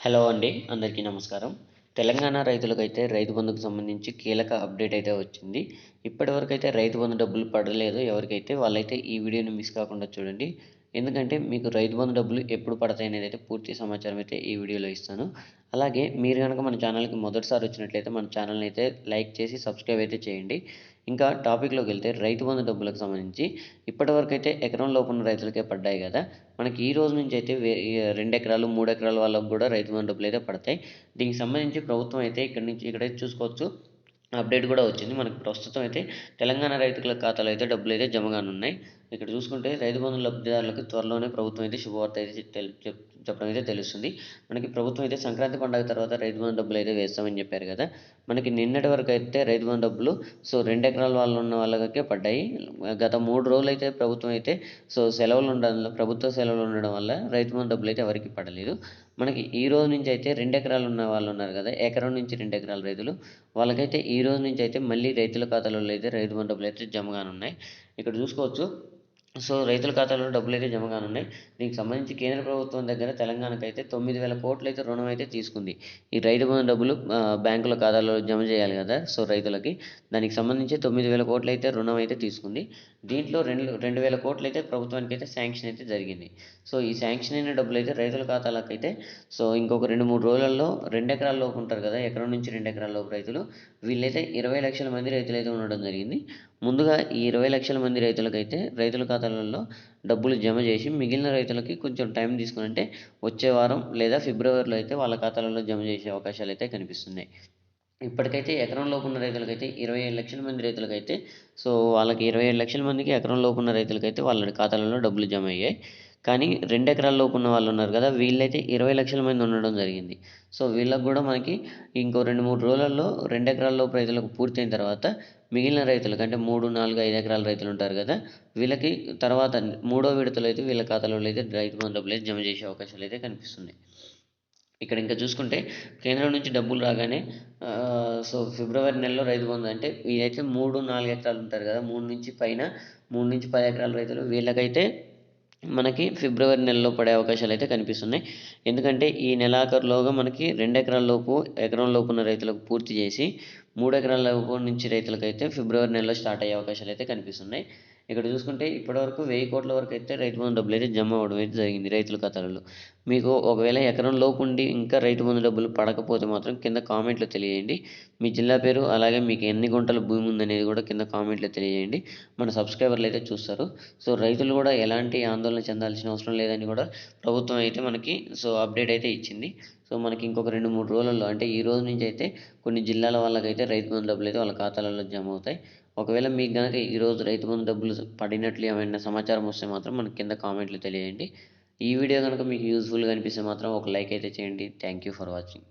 Hello అండి అందరికీ నమస్కారం. తెలంగాణ రైతులకైతే రైతు బంధుకు సంబంధించి కీలక అప్డేట్ అయితే వచ్చింది. ఇప్పటివరకు అయితే రైతు బంధు డబ్బులు పడలేదు. ఎవరికైతే వాళ్ళైతే ఈ వీడియోని మిస్ కాకుండా చూడండి. ఎందుకంటే మీకు రైతు బంధు డబ్బులు ఎప్పుడు పడతాయి అనేది అయితే పూర్తి సమాచారం అయితే ఈ వీడియోలో ఇస్తాను. అలాగే మీరు కనుక మన ఛానల్కి మొదటిసారి వచ్చినట్లయితే మన ఛానల్ని అయితే లైక్ చేసి సబ్స్క్రైబ్ అయితే చేయండి. ఇంకా టాపిక్లోకి వెళ్తే రైతు బంధు డబ్బులకు సంబంధించి ఇప్పటివరకు అయితే ఎకరం లోపు ఉన్న రైతులకే పడ్డాయి కదా. మనకి ఈ రోజు నుంచి అయితే రెండు ఎకరాలు మూడు ఎకరాల వాళ్ళకు కూడా రైతు బంధు డబ్బులు అయితే పడతాయి. దీనికి సంబంధించి ప్రభుత్వం అయితే ఇక్కడ నుంచి ఇక్కడైతే చూసుకోవచ్చు. అప్డేట్ కూడా వచ్చింది. మనకు ప్రస్తుతం అయితే తెలంగాణ రైతుల ఖాతాలో అయితే డబ్బులు అయితే జమ కానున్నాయి. ఇక్కడ చూసుకుంటే రైతు బంధు లబ్ధిదారులకు త్వరలోనే ప్రభుత్వం అయితే శుభవార్త అయితే చెప్పడం అయితే తెలుస్తుంది. మనకి ప్రభుత్వం అయితే సంక్రాంతి పండుగ తర్వాత రైతు బంధు డబ్బులు అయితే వేస్తామని చెప్పారు కదా. మనకి నిన్నటి వరకు అయితే రైతు బంధు డబ్బులు సో రెండు ఎకరాల వాళ్ళు ఉన్న వాళ్ళకే పడ్డాయి. గత మూడు రోజులు అయితే ప్రభుత్వం అయితే సో సెలవులు ఉండడం ప్రభుత్వ సెలవులు ఉండడం వల్ల రైతు బంధు డబ్బులు అయితే ఎవరికి పడలేదు. మనకి ఈ రోజు నుంచి అయితే రెండు ఎకరాలు ఉన్న వాళ్ళు ఉన్నారు కదా ఎకరం నుంచి రెండు ఎకరాల రైతులు. వాళ్ళకైతే ఈ రోజు నుంచి అయితే మళ్ళీ రైతుల ఖాతాలలో అయితే రైతు బంధు డబ్బులు అయితే జమ కానున్నాయి. ఇక్కడ చూసుకోవచ్చు. సో రైతుల ఖాతాలో డబ్బులు అయితే జమ కానున్నాయి దీనికి సంబంధించి కేంద్ర ప్రభుత్వం దగ్గర తెలంగాణకు అయితే తొమ్మిది వేల కోట్లు అయితే రుణం అయితే తీసుకుంది. ఈ రైతు బంధు డబ్బులు బ్యాంకుల ఖాతాలో జమ చేయాలి కదా సో రైతులకి. దానికి సంబంధించి తొమ్మిది వేల కోట్లు అయితే రుణం అయితే తీసుకుంది. దీంట్లో రెండు రెండు వేల కోట్లు అయితే ప్రభుత్వానికి అయితే శాంక్షన్ అయితే జరిగింది. సో ఈ శాంక్షన్ అయిన డబ్బులు అయితే రైతుల ఖాతాలకు అయితే సో ఇంకొక రెండు మూడు రోజులలో రెండు ఎకరాల లోపు ఉంటారు కదా ఎకరం నుంచి రెండు ఎకరాల లోపు రైతులు వీళ్ళైతే ఇరవై లక్షల మంది రైతులు అయితే ఉండడం జరిగింది. ముందుగా ఈ ఇరవై లక్షల మంది రైతులకైతే రైతుల ఖాతాలలో డబ్బులు జమ చేసి మిగిలిన రైతులకి కొంచెం టైం తీసుకుని అంటే వచ్చే వారం లేదా ఫిబ్రవరిలో అయితే వాళ్ళ ఖాతాలలో జమ చేసే అవకాశాలు అయితే కనిపిస్తున్నాయి. ఇప్పటికైతే ఎకరం లోపు ఉన్న రైతులకైతే ఇరవై ఏడు లక్షల మంది రైతులకైతే సో వాళ్ళకి ఇరవై ఏడు లక్షల మందికి ఎకరం లోపు ఉన్న రైతులకైతే వాళ్ళ ఖాతాలలో డబ్బులు జమ అయ్యాయి. కానీ రెండు ఎకరాల లోపు ఉన్న వాళ్ళు ఉన్నారు కదా వీళ్ళైతే ఇరవై లక్షల మంది ఉండడం జరిగింది. సో వీళ్ళకి కూడా మనకి ఇంకో రెండు మూడు రోజులలో రెండు ఎకరాల లోపు రైతులకు పూర్తయిన తర్వాత మిగిలిన రైతులకు అంటే మూడు నాలుగు ఐదు ఎకరాల రైతులు ఉంటారు కదా వీళ్ళకి తర్వాత మూడో విడతలు అయితే వీళ్ళ ఖాతాలో అయితే రైతు బంధు డబ్బులు అయితే జమ చేసే అవకాశాలు అయితే కనిపిస్తున్నాయి. ఇక్కడ ఇంకా చూసుకుంటే కేంద్రం నుంచి డబ్బులు రాగానే సో ఫిబ్రవరి నెలలో రైతు బంధు అంటే వీరైతే మూడు నాలుగు ఎకరాలు ఉంటారు కదా మూడు నుంచి పైన మూడు నుంచి పది ఎకరాల రైతులు వీళ్ళకైతే మనకి ఫిబ్రవరి నెలలో పడే అవకాశాలు అయితే కనిపిస్తున్నాయి. ఎందుకంటే ఈ నెలాఖరులోగా మనకి రెండు ఎకరాల లోపు ఎకరం లోపు ఉన్న రైతులకు పూర్తి చేసి మూడు ఎకరాల లోపు నుంచి రైతులకైతే ఫిబ్రవరి నెలలో స్టార్ట్ అయ్యే అవకాశాలు అయితే కనిపిస్తున్నాయి. ఇక్కడ చూసుకుంటే ఇప్పటివరకు వెయ్యి కోట్ల వరకు అయితే రైతు బంధు డబ్బులు అయితే జమ అవ్వడం అయితే జరిగింది రైతుల ఖాతాలలో. మీకు ఒకవేళ ఎకరం లోపు ఉండి ఇంకా రైతు బంధు డబ్బులు పడకపోతే మాత్రం కింద కామెంట్లో తెలియజేయండి. మీ జిల్లా పేరు అలాగే మీకు ఎన్ని గుంటల భూమి ఉందనేది కూడా కింద కామెంట్లో తెలియజేయండి. మన సబ్స్క్రైబర్లు అయితే చూస్తారు. సో రైతులు కూడా ఎలాంటి ఆందోళన చెందాల్సిన అవసరం లేదని కూడా ప్రభుత్వం అయితే మనకి సో అప్డేట్ అయితే ఇచ్చింది. సో మనకి ఇంకొక రెండు మూడు రోజుల్లో అంటే ఈ రోజు నుంచి అయితే కొన్ని జిల్లాల వాళ్ళకైతే రైతు బంధు డబ్బులు అయితే వాళ్ళ ఖాతాలలో జమ అవుతాయి ఒకవేళ మీకు కనుక ఈరోజు రైతు బంధు డబ్బులు పడినట్లు ఏమైనా సమాచారం వస్తే మాత్రం మనకి కింద కామెంట్లు తెలియజేయండి. ఈ వీడియో కనుక మీకు యూస్ఫుల్గా అనిపిస్తే మాత్రం ఒక లైక్ అయితే చేయండి. Thank you for watching.